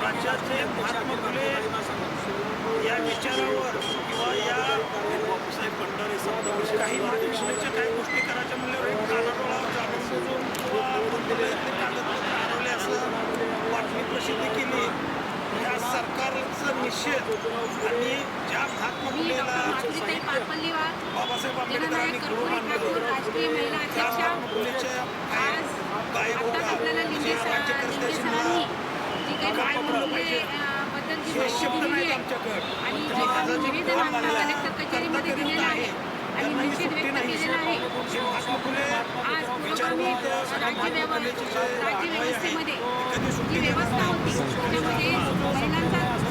राज्याचे महात्मा फुले या विचारावर किंवा या बापूसाहेब भंडारे समता काही महाशिक्षणाच्या काही गोष्टी करायच्या म्हणल्यावर एक कानाडोळा जाणून बुजून किंवा आपण कागदपत्र हरवले असं बातमी प्रसिद्ध केली निषेध आणि ज्या महात्मा बाबासाहेब आंबेडकरांनी त्या महात्मा होता पाहिजे? हे शब्द नाहीत आमच्याकडे. आणि माझा जो आम्हाला आलेला आहे, त्यांना ही सुट्टी नाही. जे महात्मा फुले आज विचारवंत महात्मा फुलेची जे आहे, कधी सुट्टी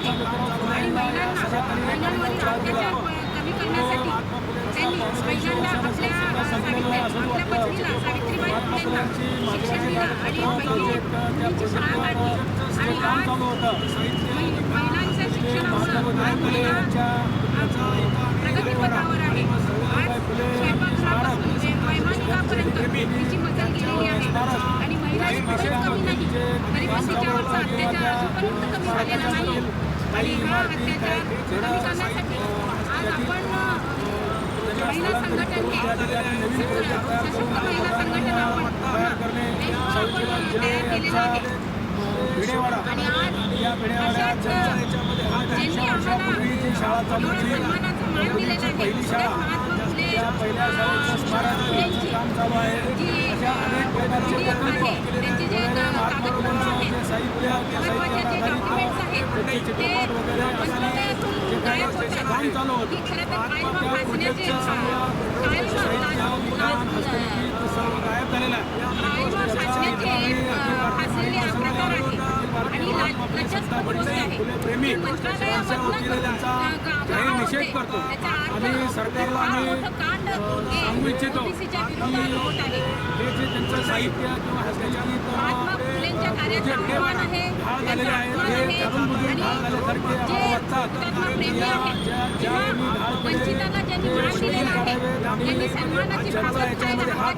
आणि महिलांना महिलांवरील अत्याचार कमी करण्यासाठी त्यांनी महिलांना आपल्या आपल्या पत्नीला सावित्रीबाई फुलेंना शिक्षण दिलं आणि पहिली शाळा काढली आणि आज महिलांच्या शिक्षणामुळं आज महिला प्रगतीपथावर आहे आज स्वयंपाकगृहापासून ते वैमानिकापर्यंत तिची मजल गेलेली आहे आणि महिला शिक्षण कमी नाही तरी पण तिच्यावरचा अत्याचार अजूनपर्यंत कमी झालेला नाही. आणि हा अत्याचार कमी करण्यासाठी आज आपण अं, महिला संघटन हे सशक्त महिला संघटन आपण पूर्ण आपण तयार केलेलं आहे. आणि आज अशाच ज्यांनी आम्हाला एवढं सन्मानाचा मान दिलेला आहे. त्याच महात्मा फुले अं, फुलेंची जी पी डी एफ आहे त्यांचे जे कागदपत्र आहेत. महत्त्वाचे जे डॉक्युमेंट्स आहेत ते मंत्रालयातून गायब होत. आहेत ही खरं तर कायम फासण्याचे कायम कायम फासण्याचे फासलेले हा प्रकार आहे आणि ला- लज्जास्पद गोष्ट आहे ही मंत्रालयामधनं जाहीर निषेध करतो. आणि सरकारला आम्ही सांगू इच्छितो आहे हे जे त्यांचं साहित्य किंवा ढाळ त्यांचा झालेले आहेत हे आहे तरुण मुली ढाळ झाल्यासारखे आणि जे आम्हाला वाटतात हुतात्मा प्रेमी आहेत आहे. केली आणि त्या हा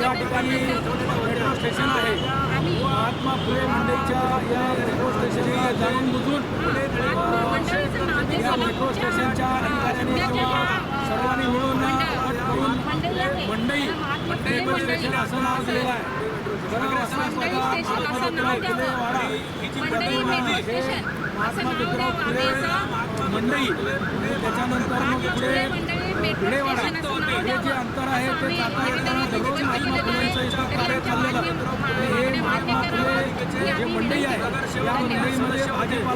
या ठिकाणी मेट्रो स्टेशन आहे. महात्मा फुले मंडईच्या या मेट्रो स्टेशनला जाणून बुजून या मेट्रो स्टेशनच्या अधिकाऱ्यांनी किंवा सर्वांनी मिळून आहे. मंडई. मेट्रो मंडळी स्टेशन असं नाव दिलेलं आहे. मंडळी स्वतः स्टेशन महात्मा असं नाव ज्योतिराव फुले द्यावं.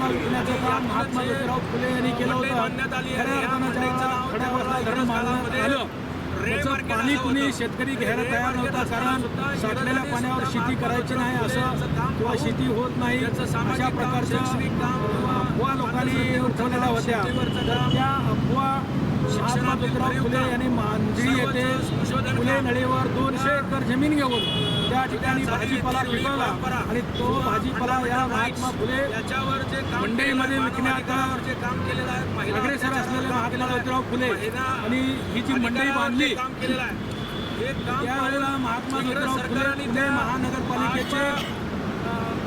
विकण्याचं काम महात्मा ज्योतिराव फुले यांनी केलं होतं. आलं त्याचं पाणी कुणी शेतकरी घ्यायला तयार नव्हता कारण साठलेल्या पाण्यावर शेती करायची नाही असं किंवा शेती होत नाही अशा प्रकारच्या अफवा लोकांनी उठवलेल्या होत्या. तर त्या अफवा महात्मा फुले यांनी मांजरी येथे फुले नळीवर दोनशे एकर जमीन घेऊन त्या ठिकाणी भाजीपाला पिकवला आणि तो भाजीपाला या महात्मा फुले मंडईमध्ये विकण्यात जे काम केलेलं आहे अग्रेसर असलेले महात्मा ज्योतिराव फुले आणि ही जी मंडई बांधली काम केलेलं आहे काम त्यावेळेला महात्मा ज्योतिराव फुले महानगरपालिकेचे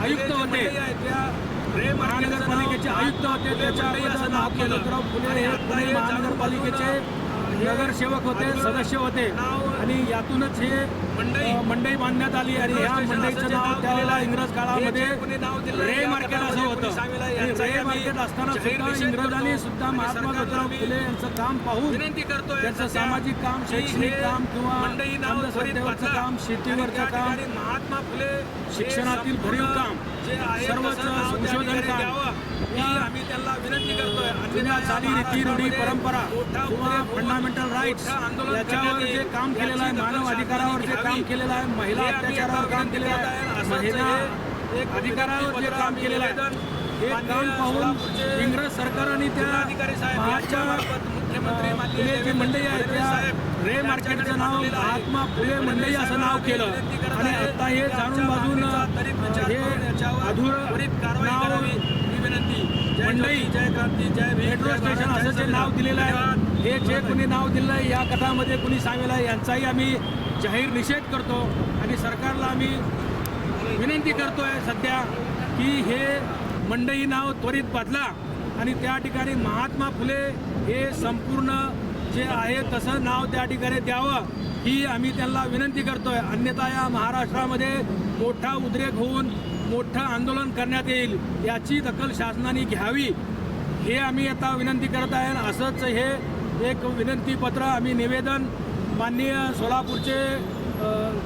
आयुक्त होते. महानगरपालिकेचे आयुक्त होते त्याच्या अगोदर महात्मा ज्योतिराव फुले हे पुणे महानगरपालिकेचे नगरसेवक होते सदस्य होते आणि यातूनच हे मंडई. मंडई बांधण्यात आली आणि ह्या मंडईचं असं नाव नाव त्यावेळेला दिलेलं इंग्रज काळामध्ये नाव रे मार्केट असं होतं रे मार्केट असताना सुद्धा इंग्रजांनी करतो. सुद्धा महात्मा ज्योतिराव फुले यांचं काम पाहून विनंती करतोय त्यांचं सामाजिक काम शैक्षणिक काम किंवा मंडई नाव. काम शेतीवरचं काम महात्मा फुले शिक्षणातील भरीव काम, सर्वच संशोधन आम्ही त्यांना विनंती करतोय जुन्या चाली परंपरा किंवा फंडामेंटल राईट्स याच्यावर जे. काम केलेलं आहे मानव अधिकारावर जे काम. केलेलं आहे महिला अत्याचारावर काम केलेलं आहे महिला एक अधिकारावर जे काम केलेलं आहे हे काम पाहून इंग्रज सरकाराने त्या जिल्हाधिकारी साहेब महात्मा यांच्यामार्फत मुख्यमंत्री जी मंडई आहे त्या रे मार्केटचं नाव आहे. महात्मा फुले मंडई असं नाव केलं करत आणि आहे आता हे जाणून बाजून हे अधुरं नाव करावी विनंती जय मंडई, क्रांती मेट्रो स्टेशन असं जे नाव. दिलेलं आहे. हे जे कुणी नाव दिलेलं आहे या कथामध्ये कुणी सामील आहे यांचाही आम्ही जाहीर निषेध करतो आणि सरकारला आम्ही विनंती करतोय सध्या की हे मंडई नाव त्वरित बदला आणि त्या ठिकाणी महात्मा फुले हे संपूर्ण जे आहे तसं नाव त्या ठिकाणी द्यावं ही आम्ही त्यांना विनंती करतोय. अन्यथा या महाराष्ट्रामध्ये मोठा उद्रेक होऊन मोठं आंदोलन करण्यात येईल याची दखल शासनाने घ्यावी. हे आम्ही आता विनंती करत आहे. आणि असंच हे एक विनंतीपत्र आम्ही निवेदन माननीय सोलापूरचे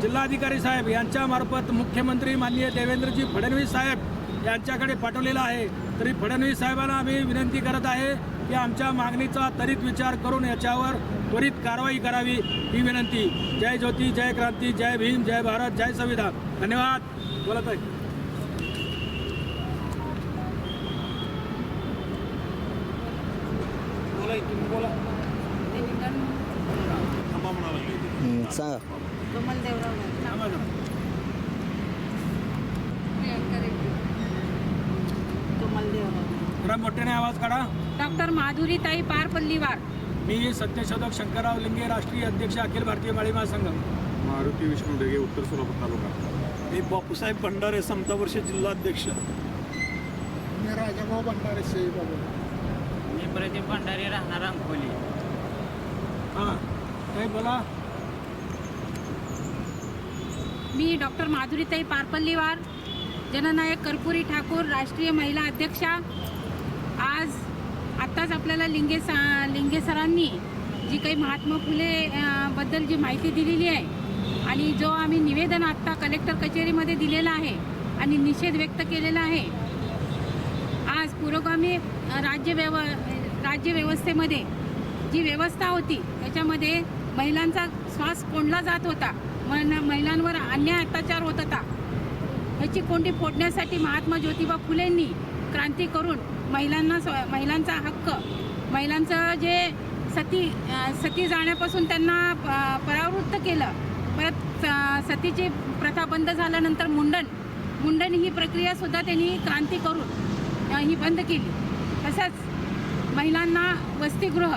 जिल्हाधिकारी साहेब यांच्यामार्फत मुख्यमंत्री माननीय देवेंद्रजी फडणवीस साहेब यांच्याकडे पाठवलेलं आहे. तरी फडणवीस साहेबांना आम्ही विनंती करत आहे की आमच्या मागणीचा त्वरित विचार करून याच्यावर त्वरित कारवाई करावी ही विनंती. जय ज्योती जय क्रांती जय भीम जय भारत जय संविधान. धन्यवाद. बोलत आहे बोला जरा मोठ्याने आवाज काढा. डॉक्टर माधुरीताई पार पल्लीवार मी सत्यशोधक शंकरराव लिंगे राष्ट्रीय अध्यक्ष अखिल भारतीय माळीमा संघ मारुती विष्णू ढगे उत्तर सोलापूर तालुका. मी बापूसाहेब भंडारे समता वर्ष जिल्हाध्यक्ष मी राजाभाऊ भंडारे सई बाबा. मी प्रदीप भंडारी राहणार अंकोली. हां काही बोला? मी डॉक्टर माधुरीताई पारपल्लीवार जननायक कर्पुरी ठाकूर राष्ट्रीय महिला अध्यक्षा आज आत्ताच आपल्याला लिंगे सा लिंगे सरांनी जी काही महात्मा फुले बद्दल जी माहिती दिलेली आहे आणि जो आम्ही निवेदन आत्ता कलेक्टर कचेरीमध्ये दिलेला आहे आणि निषेध व्यक्त केलेला आहे आज पुरोगामी राज्य व्यव राज्य व्यवस्थेमध्ये जी व्यवस्था होती त्याच्यामध्ये महिलांचा श्वास कोंडला जात होता. मन महिलांवर अन्याय अत्याचार होत होता. ह्याची कोंडी फोडण्यासाठी महात्मा ज्योतिबा फुलेंनी क्रांती करून महिलांना स्व महिलांचा हक्क महिलांचं जे सती सती जाण्यापासून त्यांना प- परावृत्त केलं. परत स- सतीची प्रथा बंद झाल्यानंतर मुंडन मुंडन ही प्रक्रियासुद्धा त्यांनी क्रांती करून ही बंद केली. तसंच महिलांना वसतिगृह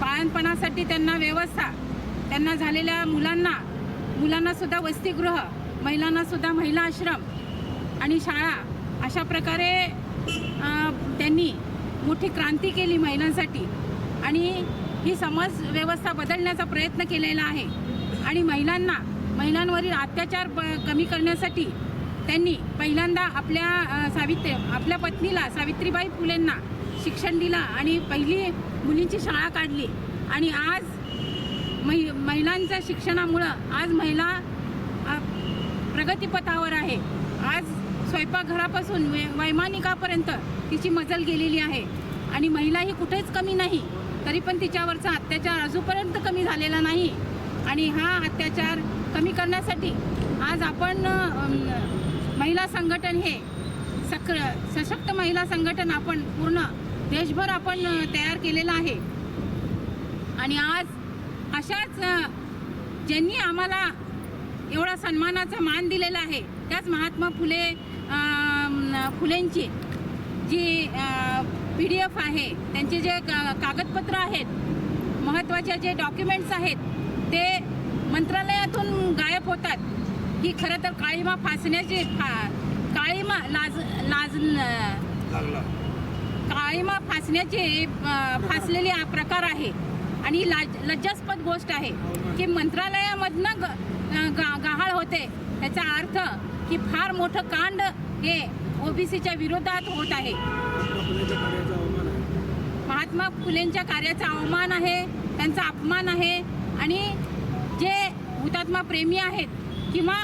बाळणपणासाठी त्यांना व्यवस्था त्यांना झालेल्या मुलांना मुलांनासुद्धा वसतिगृह महिलांनासुद्धा महिला आश्रम आणि शाळा अशा प्रकारे त्यांनी मोठी क्रांती केली महिलांसाठी. आणि ही समाज व्यवस्था बदलण्याचा प्रयत्न केलेला आहे. आणि महिलांना महिलांवरील अत्याचार ब कमी करण्यासाठी त्यांनी पहिल्यांदा आपल्या सावित्री आपल्या पत्नीला सावित्रीबाई फुलेंना शिक्षण दिलं आणि पहिली मुलींची शाळा काढली. आणि आज महि महिलांच्या शिक्षणामुळं आज महिला प्रगतीपथावर आहे. आज स्वयंपाकघरापासून वै वैमानिकापर्यंत तिची मजल गेलेली आहे. आणि महिला ही कुठेच कमी नाही तरी पण तिच्यावरचा अत्याचार अजूनपर्यंत कमी झालेला नाही. आणि हा अत्याचार कमी करण्यासाठी आज आपण महिला संघटन हे सक्र सशक्त महिला संघटन आपण पूर्ण देशभर आपण तयार केलेलं आहे. आणि आज अशाच ज्यांनी आम्हाला एवढा सन्मानाचा मान दिलेला आहे त्याच महात्मा फुले फुलेंची जी पी डी एफ आहे त्यांचे जे का कागदपत्र आहेत महत्त्वाचे जे डॉक्युमेंट्स आहेत ते मंत्रालयातून गायब होतात. ही खरं तर काळीमा फासण्याची फा काळीमा लाज लाज काळीमा फासण्याचे फासलेले हा प्रकार आहे. आणि लाज लज्जास्पद गोष्ट आहे की मंत्रालयामधनं ग गा- गहाळ होते. त्याचा अर्थ की फार मोठं कांड हे ओबीसीच्या विरोधात होत आहे. महात्मा फुलेंच्या कार्याचा अवमान आहे त्यांचा अपमान आहे आणि जे हुतात्मा प्रेमी आहेत किंवा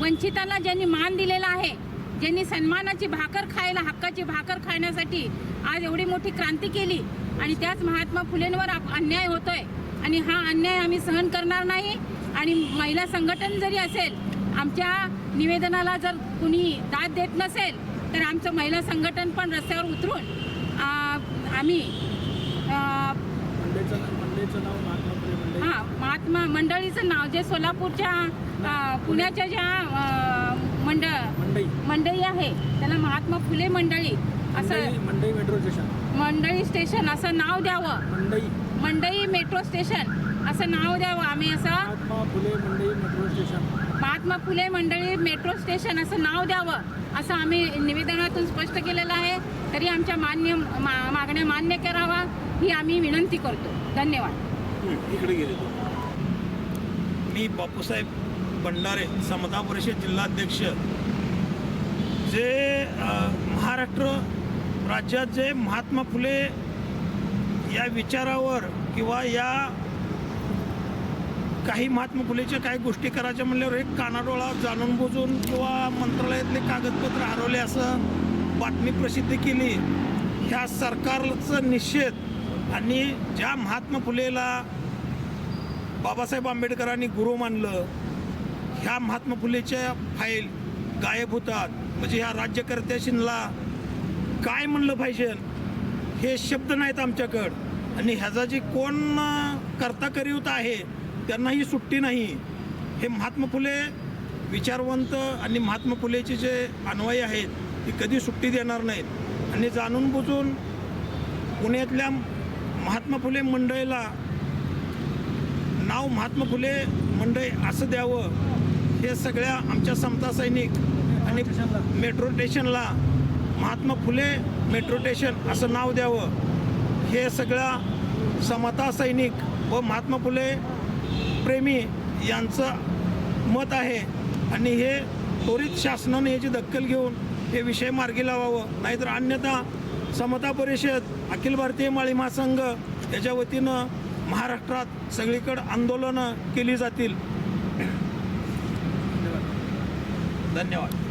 वंचितांना ज्यांनी मान दिलेला आहे ज्यांनी सन्मानाची भाकर खायला हक्काची भाकर खाण्यासाठी आज एवढी मोठी क्रांती केली आणि त्याच महात्मा फुलेंवर आप- अन्याय होतोय. आणि हा अन्याय आम्ही सहन करणार नाही आणि महिला संघटन जरी असेल आमच्या निवेदनाला जर कुणी दाद देत नसेल तर आमचं महिला संघटन पण रस्त्यावर उतरून आ, आम्ही मंडई हा महात्मा मंडळीचं नाव जे सोलापूरच्या पुण्याच्या ज्या आ, मंडळ मंडई. आहे त्याला महात्मा फुले मंडळी असं मंडई मंडई मेट्रो स्टेशन. मंडळी स्टेशन असं नाव द्यावं. मंडई. मंडई मेट्रो स्टेशन असं नाव द्यावं आम्ही असं फुले मंडई मेट्रो स्टेशन. महात्मा फुले मंडळी मेट्रो स्टेशन असं नाव द्यावं असं आम्ही निवेदनातून स्पष्ट केलेलं आहे. तरी आमच्या मान्य मा मागण्या मान्य करावा ही आम्ही विनंती करतो. धन्यवाद. इकडे गेले मी बापूसाहेब भंडारे समता परिषद जिल्हाध्यक्ष. जे महाराष्ट्र राज्यात जे महात्मा फुले या विचारावर किंवा या काही महात्मा फुलेच्या काही गोष्टी करायच्या म्हणल्यावर एक कानाडोळा जाणून बुजून किंवा मंत्रालयातले कागदपत्र हरवले असं बातमी प्रसिद्ध केली. ह्या सरकारचं निषेध आणि ज्या महात्मा फुलेला बाबासाहेब आंबेडकरांनी गुरु मानलं ह्या महात्मा फुलेच्या फाईल गायब होतात. म्हणजे ह्या राज्यकर्त्याशींना काय म्हणलं पाहिजे? हे शब्द नाहीत आमच्याकडं. आणि ह्याचा जे कोण अं, करता आहे त्यांनाही सुट्टी नाही. हे महात्मा फुले विचारवंत आणि महात्मा फुलेचे जे अन्वयी आहेत ते कधी सुट्टी देणार नाहीत. आणि जाणून बुजून पुण्यातल्या महात्मा फुले मंडळीला नाव महात्मा फुले मंडई असं द्यावं हे सगळ्या आमच्या समता सैनिक आणि मेट्रो स्टेशनला महात्मा फुले मेट्रो स्टेशन असं नाव द्यावं. हे सगळ्या समता सैनिक व महात्मा फुले प्रेमी यांचं मत आहे. आणि हे त्वरित शासनाने याची दखल घेऊन हे विषय मार्गी लावावं. नाहीतर अन्यथा समता परिषद अखिल भारतीय माळी महासंघ याच्या वतीनं महाराष्ट्रात सगळीकडं आंदोलनं केली जातील. धन्यवाद.